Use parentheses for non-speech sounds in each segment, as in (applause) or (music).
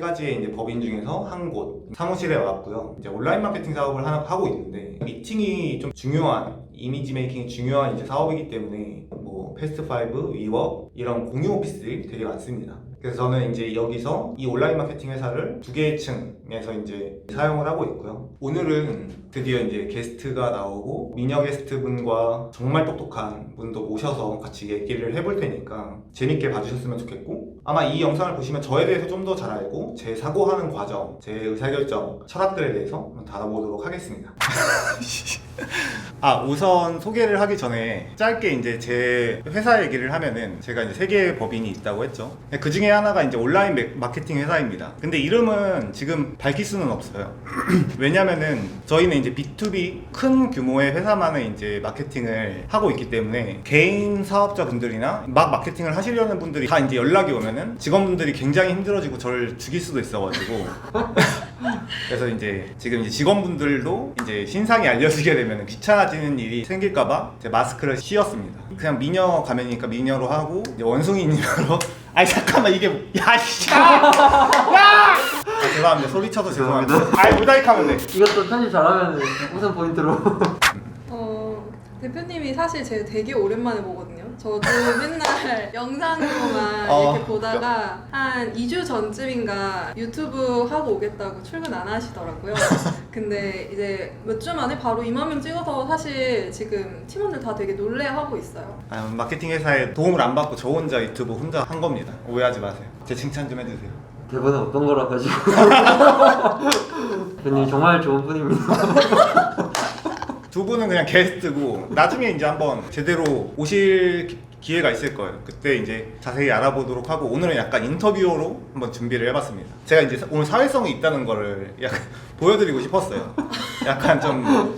가지의 이제 법인 중에서 한 곳 사무실에 와봤고요. 이제 온라인 마케팅 사업을 하나 하고 있는데 미팅이 좀 중요한 이미지 메이킹이 중요한 이제 사업이기 때문에 뭐 패스트 파이브, 위워 이런 공유 오피스들이 되게 많습니다. 그래서 저는 이제 여기서 이 온라인 마케팅 회사를 두 개의 층에서 이제 사용을 하고 있고요. 오늘은 드디어 이제 게스트가 나오고 미녀 게스트 분과 정말 똑똑한 분도 모셔서 같이 얘기를 해볼 테니까 재밌게 봐주셨으면 좋겠고 아마 이 영상을 보시면 저에 대해서 좀 더 잘 알고 제 사고하는 과정, 제 의사결정, 철학들에 대해서 다뤄보도록 하겠습니다. (laughs) 아 우선 소개를 하기 전에 짧게 이제 제 회사 얘기를 하면은 제가 이제 세 개의 법인이 있다고 했죠. 그 중에 하나가 이제 온라인 매- 마케팅 회사입니다. 근데 이름은 지금 밝힐 수는 없어요. (clears throat) 왜냐면은 저희는 이제 B2B 큰 규모의 회사만의 이제 마케팅을 하고 있기 때문에 개인 사업자분들이나 막 마케팅을 하시려는 분들이 다 이제 연락이 오면은 직원분들이 굉장히 힘들어지고 저를 죽일 수도 있어가지고 (laughs) 그래서 이제 지금 이제 직원분들도 이제 신상이 알려지게 되면 귀찮아지는 일이 생길까봐 제 마스크를 씌웠습니다. 그냥 미녀 가면이니까 미녀로 하고 이제 원숭이님으로. (laughs) 아니 잠깐만 이게 야 씨. 야! 아, 죄송합니다 소리쳐서 죄송합니다. 아니 모자이크 하면 돼. 이것도 편집 잘하면 우선 포인트로 어, 대표님이 사실 제가 되게 오랜만에 보거든요. 저도 맨날 (laughs) 영상으로만 어, 이렇게 보다가 한 2주 전쯤인가 유튜브 하고 오겠다고 출근 안 하시더라고요. 근데 이제 몇 주 만에 바로 2만 명 찍어서 사실 지금 팀원들 다 되게 놀래하고 있어요. 아, 마케팅 회사에 도움을 안 받고 저 혼자 유튜브 혼자 한 겁니다. 오해하지 마세요. 제 칭찬 좀 해주세요. 대본에 어떤 거라 가지고 (laughs) (laughs) 대표님 정말 좋은 분입니다 두 분은 그냥 게스트고 나중에 이제 한번 제대로 오실 기- 기회가 있을 거예요. 그때 이제 자세히 알아보도록 하고 오늘은 약간 인터뷰로 한번 준비를 해봤습니다. 제가 이제 사- 오늘 사회성이 있다는 거를 약간 (laughs) 보여드리고 싶었어요. 약간 좀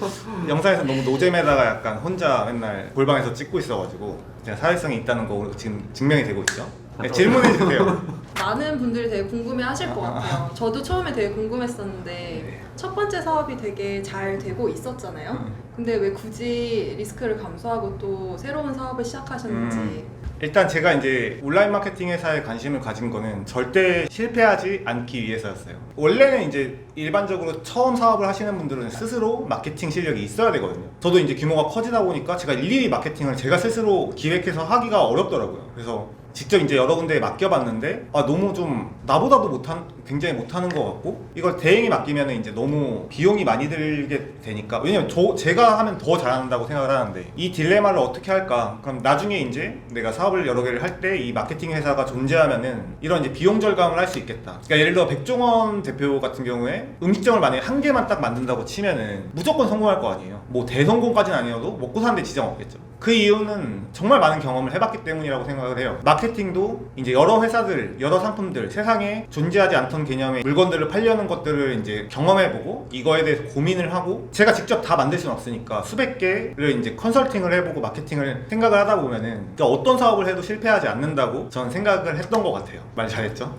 영상에서 너무 노잼에다가 약간 혼자 맨날 골방에서 찍고 있어가지고 제가 사회성이 있다는 거 지금 증명이 되고 있죠. 네, 질문해 (laughs) 주세요. 많은 분들이 되게 궁금해 하실 것 같아요. 저도 처음에 되게 궁금했었는데 네. 첫 번째 사업이 되게 잘 되고 있었잖아요. 음. 근데 왜 굳이 리스크를 감수하고 또 새로운 사업을 시작하셨는지 음. 일단 제가 이제 온라인 마케팅 회사에 관심을 가진 거는 절대 실패하지 않기 위해서였어요. 원래는 이제 일반적으로 처음 사업을 하시는 분들은 스스로 마케팅 실력이 있어야 되거든요. 저도 이제 규모가 커지다 보니까 제가 일일이 마케팅을 제가 스스로 기획해서 하기가 어렵더라고요. 그래서 직접 이제 여러 군데에 맡겨봤는데 아 너무 좀 나보다도 못한 굉장히 못하는 것 같고 이걸 대행이 맡기면 이제 너무 비용이 많이 들게 되니까. 왜냐면 저 제가 하면 더 잘한다고 생각을 하는데 이 딜레마를 어떻게 할까? 그럼 나중에 이제 내가 사업을 여러 개를 할 때 이 마케팅 회사가 존재하면은 이런 이제 비용 절감을 할 수 있겠다. 그러니까 예를 들어 백종원 대표 같은 경우에 음식점을 만약에 한 개만 딱 만든다고 치면은 무조건 성공할 거 아니에요. 뭐 대성공까지는 아니어도 먹고 사는데 지장 없겠죠 그 이유는 정말 많은 경험을 해봤기 때문이라고 생각을 해요. 마케팅도 이제 여러 회사들, 여러 상품들, 세상에 존재하지 않던 개념의 물건들을 팔려는 것들을 이제 경험해보고 이거에 대해서 고민을 하고 제가 직접 다 만들 수는 없으니까 수백 개를 이제 컨설팅을 해보고 마케팅을 생각을 하다 보면은 그러니까 어떤 사업을 해도 실패하지 않는다고 저는 생각을 했던 것 같아요. 말 잘했죠?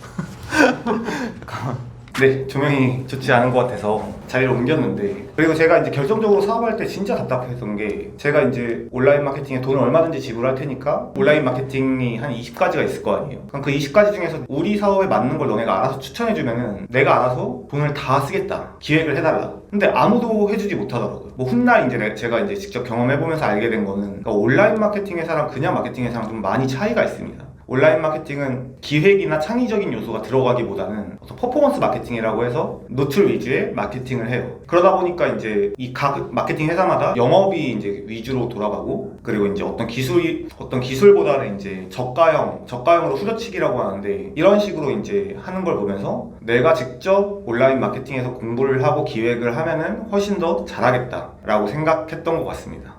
잠깐만. (laughs) 네, 조명이 좋지 않은 것 같아서 자리를 옮겼는데 그리고 제가 이제 결정적으로 사업할 때 진짜 답답했던 게 제가 이제 온라인 마케팅에 돈을 얼마든지 지불할 테니까 온라인 마케팅이 한 20가지가 있을 거 아니에요. 그럼 그 20가지 중에서 우리 사업에 맞는 걸 너네가 알아서 추천해주면은 내가 알아서 돈을 다 쓰겠다. 기획을 해달라. 근데 아무도 해주지 못하더라고요. 뭐 훗날 이제 내- 제가 이제 직접 경험해보면서 알게 된 거는 그러니까 온라인 마케팅 회사랑 그냥 마케팅 회사랑 좀 많이 차이가 있습니다. 온라인 마케팅은 기획이나 창의적인 요소가 들어가기보다는 어떤 퍼포먼스 마케팅이라고 해서 노출 위주의 마케팅을 해요. 그러다 보니까 이제 이 각 마케팅 회사마다 영업이 이제 위주로 돌아가고 그리고 이제 어떤 기술이 어떤 기술보다는 이제 저가형 저가형으로 후려치기라고 하는데 이런 식으로 이제 하는 걸 보면서 내가 직접 온라인 마케팅에서 공부를 하고 기획을 하면은 훨씬 더 잘하겠다라고 생각했던 것 같습니다.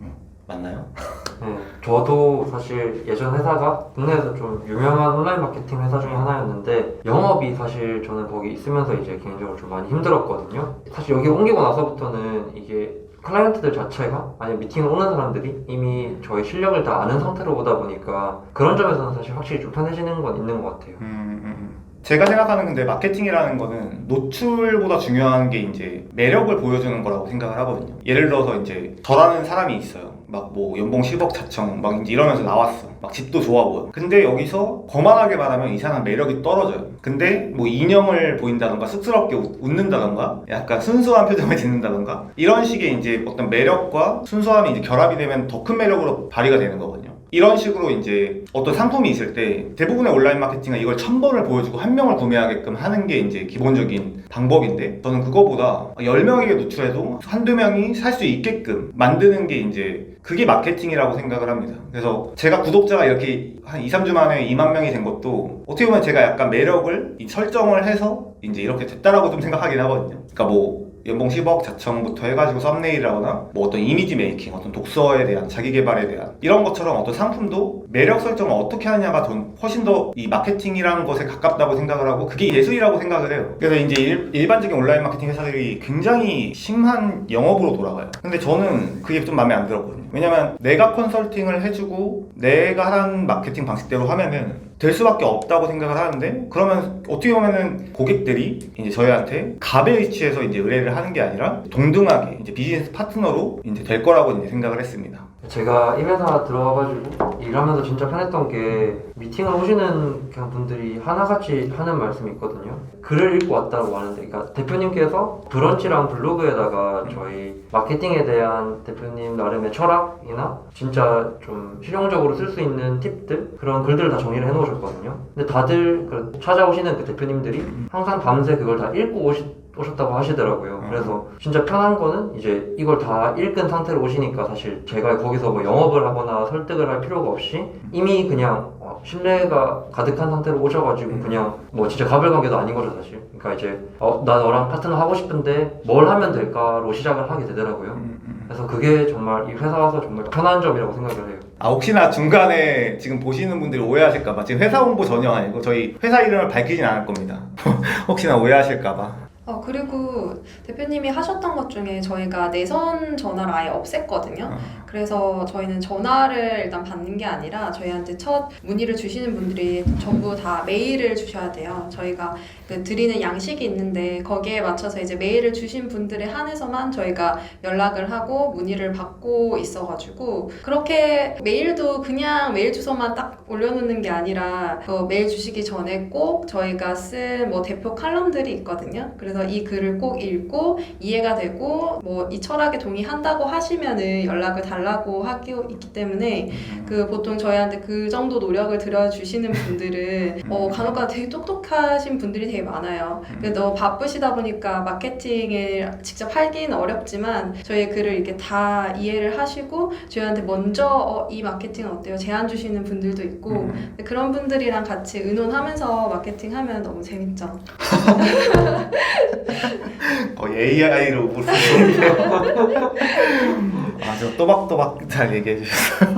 음, 맞나요? (laughs) 네, 저도 사실 예전 회사가 국내에서 좀 유명한 온라인 마케팅 회사 중에 하나였는데 영업이 사실 저는 거기 있으면서 이제 개인적으로 좀 많이 힘들었거든요. 사실 여기 옮기고 나서부터는 이게 클라이언트들 자체가 아니면 미팅을 오는 사람들이 이미 저의 실력을 다 아는 상태로 오다 보니까 그런 점에서는 사실 확실히 좀 편해지는 건 있는 것 같아요. 음, 음, 음. 제가 생각하는 근데 마케팅이라는 거는 노출보다 중요한 게 이제 매력을 보여주는 거라고 생각을 하거든요. 예를 들어서 이제 저라는 사람이 있어요. 막 뭐 연봉 10억 자청 막 이제 이러면서 나왔어. 막 집도 좋아 보여. 근데 여기서 거만하게 말하면 이 사람 매력이 떨어져요. 근데 뭐 인형을 보인다던가 쑥스럽게 웃- 웃는다던가 약간 순수한 표정을 짓는다던가 이런 식의 이제 어떤 매력과 순수함이 이제 결합이 되면 더 큰 매력으로 발휘가 되는 거거든요. 이런 식으로 이제 어떤 상품이 있을 때 대부분의 온라인 마케팅은 이걸 천 번을 보여주고 한 명을 구매하게끔 하는 게 이제 기본적인 방법인데 저는 그거보다 열 명에게 노출해도 한두 명이 살 수 있게끔 만드는 게 이제 그게 마케팅이라고 생각을 합니다. 그래서 제가 구독자가 이렇게 한 2, 3주 만에 2만 명이 된 것도 어떻게 보면 제가 약간 매력을 이 설정을 해서 이제 이렇게 됐다라고 좀 생각하긴 하거든요. 그러니까 뭐 연봉 10억 자청부터 해가지고 썸네일이라거나 뭐 어떤 이미지 메이킹, 어떤 독서에 대한 자기 개발에 대한 이런 것처럼 어떤 상품도 매력 설정을 어떻게 하냐가 전 훨씬 더 이 마케팅이라는 것에 가깝다고 생각을 하고 그게 예술이라고 생각을 해요. 그래서 이제 일, 반적인 온라인 마케팅 회사들이 굉장히 심한 영업으로 돌아가요. 근데 저는 그게 좀 마음에 안 들었거든요. 왜냐면 내가 컨설팅을 해주고 내가 하는 마케팅 방식대로 하면은 될 수밖에 없다고 생각을 하는데 그러면 어떻게 보면은 고객들이 이제 저희한테 갑의 위치에서 이제 의뢰를 하는 게 아니라 동등하게 이제 비즈니스 파트너로 이제 될 거라고 이제 생각을 했습니다. 제가 이 회사 들어와가지고 일하면서 진짜 편했던 게 미팅을 오시는 그냥 분들이 하나같이 하는 말씀이 있거든요. 글을 읽고 왔다고 하는데, 그러니까 대표님께서 브런치랑 블로그에다가 저희 마케팅에 대한 대표님 나름의 철학이나 진짜 좀 실용적으로 쓸 수 있는 팁들 그런 글들을 다 정리를 해놓으셨거든요. 근데 다들 그 찾아오시는 그 대표님들이 항상 밤새 그걸 다 읽고 오시, 오셨다고 하시더라고요. 음. 그래서 진짜 편한 거는 이제 이걸 다 읽은 상태로 오시니까 사실 제가 거기서 뭐 영업을 하거나 설득을 할 필요가 없이 이미 그냥 어, 신뢰가 가득한 상태로 오셔가지고 음. 그냥 뭐 진짜 가불관계도 아닌 거죠 사실. 그러니까 이제 어, 나 너랑 파트너 하고 싶은데 뭘 하면 될까로 시작을 하게 되더라고요. 그래서 그게 정말 이 회사 와서 정말 편한 점이라고 생각을 해요. 아 혹시나 중간에 지금 보시는 분들이 오해하실까봐 지금 회사 홍보 전혀 아니고 저희 회사 이름을 밝히진 않을 겁니다. (laughs) 혹시나 오해하실까봐. 어, 그리고 대표님이 하셨던 것 중에 저희가 내선 전화를 아예 없앴거든요. 어. 그래서 저희는 전화를 일단 받는 게 아니라 저희한테 첫 문의를 주시는 분들이 전부 다 메일을 주셔야 돼요. 저희가 그 드리는 양식이 있는데 거기에 맞춰서 이제 메일을 주신 분들에 한해서만 저희가 연락을 하고 문의를 받고 있어가지고 그렇게 메일도 그냥 메일 주소만 딱 올려놓는 게 아니라 그 메일 주시기 전에 꼭 저희가 쓴 뭐 대표 칼럼들이 있거든요. 그래서 이 글을 꼭 읽고 이해가 되고 뭐 이 철학에 동의한다고 하시면은 연락을 달라 고 하고 있기 때문에 그 보통 저희한테 그 정도 노력을 들여주시는 분들은 어, 간혹가다 되게 똑똑하신 분들이 되게 많아요. 그래서 너무 바쁘시다 보니까 마케팅을 직접 하기는 어렵지만 저희의 글을 이렇게 다 이해를 하시고 저희한테 먼저 어, 이 마케팅은 어때요? 제안 주시는 분들도 있고 음. 그런 분들이랑 같이 의논하면서 마케팅하면 너무 재밌죠. (laughs) 거의 AI로 볼수 있는 (laughs) 아주 또박또박 잘 얘기해 주셨어요.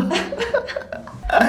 (laughs)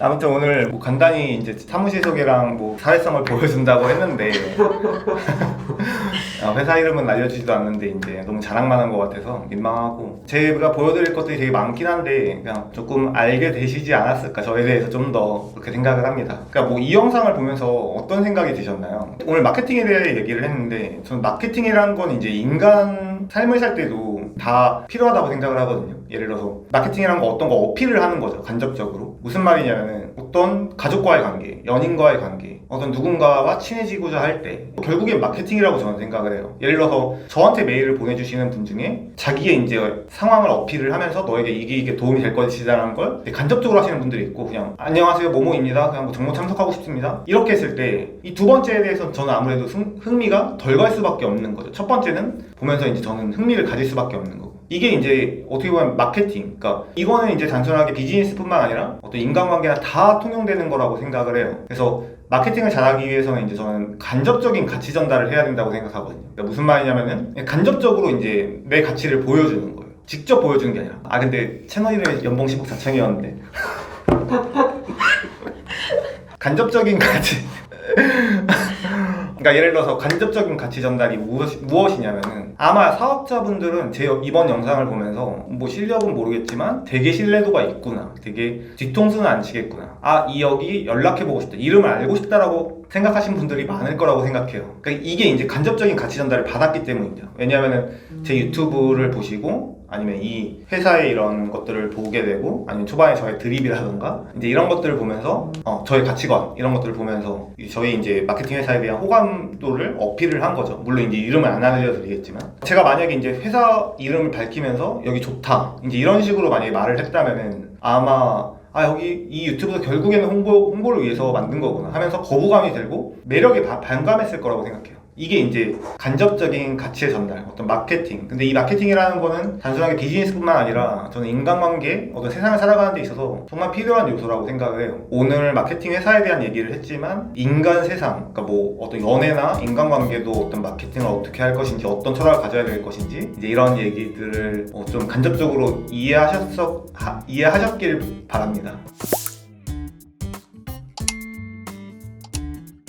아무튼 오늘 뭐 간단히 이제 사무실 소개랑 뭐 사회성을 보여준다고 했는데 (laughs) 아, 회사 이름은 알려주지도 않는데 이제 너무 자랑만 한 것 같아서 민망하고 제가 보여드릴 것들이 되게 많긴 한데 그냥 조금 알게 되시지 않았을까 저에 대해서 좀 더 그렇게 생각을 합니다. 그러니까 뭐 이 영상을 보면서 어떤 생각이 드셨나요? 오늘 마케팅에 대해 얘기를 했는데 저는 마케팅이라는 건 이제 인간 삶을 살 때도 다 필요하다고 생각을 하거든요. 예를 들어서 마케팅이라는 거 어떤 거 어필을 하는 거죠. 간접적으로. 무슨 말이냐면은 어떤 가족과의 관계, 연인과의 관계, 어떤 누군가와 친해지고자 할 때 결국엔 마케팅이라고 저는 생각을 해요. 예를 들어서 저한테 메일을 보내주시는 분 중에 자기의 이제 상황을 어필을 하면서 너에게 이게 이게 도움이 될 것이다라는 걸 간접적으로 하시는 분들이 있고 그냥 안녕하세요 모모입니다. 그냥 뭐 정모 참석하고 싶습니다. 이렇게 했을 때 이 두 번째에 대해서 저는 아무래도 흥, 흥미가 덜 갈 수밖에 없는 거죠. 첫 번째는 보면서 이제 저는 흥미를 가질 수밖에 없는 거고. 이게 이제 어떻게 보면 마케팅, 그러니까 이거는 이제 단순하게 비즈니스뿐만 아니라 어떤 인간관계나 다 통용되는 거라고 생각을 해요. 그래서 마케팅을 잘하기 위해서는 이제 저는 간접적인 가치 전달을 해야 된다고 생각하거든요. 그러니까 무슨 말이냐면은 간접적으로 이제 내 가치를 보여주는 거예요. 직접 보여주는 게 아니라. 아 근데 채널 이름이 연봉 10억 4천이었는데. (laughs) 간접적인 가치. 그러니까 예를 들어서 간접적인 가치 전달이 무엇, 무엇 이냐면은 아마 사업자분들은 제 이번 영상을 보면서 뭐 실력은 모르겠지만 되게 신뢰도가 있구나. 되게 뒤통수는 안 치겠구나. 아 이 여기 연락해보고 싶다. 이름을 알고 싶다라고 생각하신 분들이 많을 거라고 생각해요. 그러니까 이게 이제 간접적인 가치 전달을 받았기 때문이죠. 왜냐하면은 제 유튜브를 보시고 아니면 이 회사의 이런 것들을 보게 되고 아니면 초반에 저의 드립이라던가 이제 이런 것들을 보면서 어, 저의 가치관 이런 것들을 보면서 이 저희 이제 마케팅 회사에 대한 호감도를 어필을 한 거죠. 물론 이제 이름을 안 알려드리겠지만 제가 만약에 이제 회사 이름을 밝히면서 여기 좋다 이제 이런 식으로 만약에 말을 했다면은 아마 아 여기 이 유튜브도 결국에는 홍보 홍보를 위해서 만든 거구나 하면서 거부감이 들고 매력에 바- 반감했을 거라고 생각해요. 이게 이제 간접적인 가치의 전달, 어떤 마케팅. 근데 이 마케팅이라는 거는 단순하게 비즈니스뿐만 아니라 저는 인간관계, 어떤 세상을 살아가는 데 있어서 정말 필요한 요소라고 생각을 해요. 오늘 마케팅 회사에 대한 얘기를 했지만 인간 세상, 그러니까 뭐 어떤 연애나 인간관계도 어떤 마케팅을 어떻게 할 것인지, 어떤 철학을 가져야 될 것인지 이제 이런 얘기들을 어, 좀 간접적으로 이해하셨어 하- 이해하셨길 바랍니다.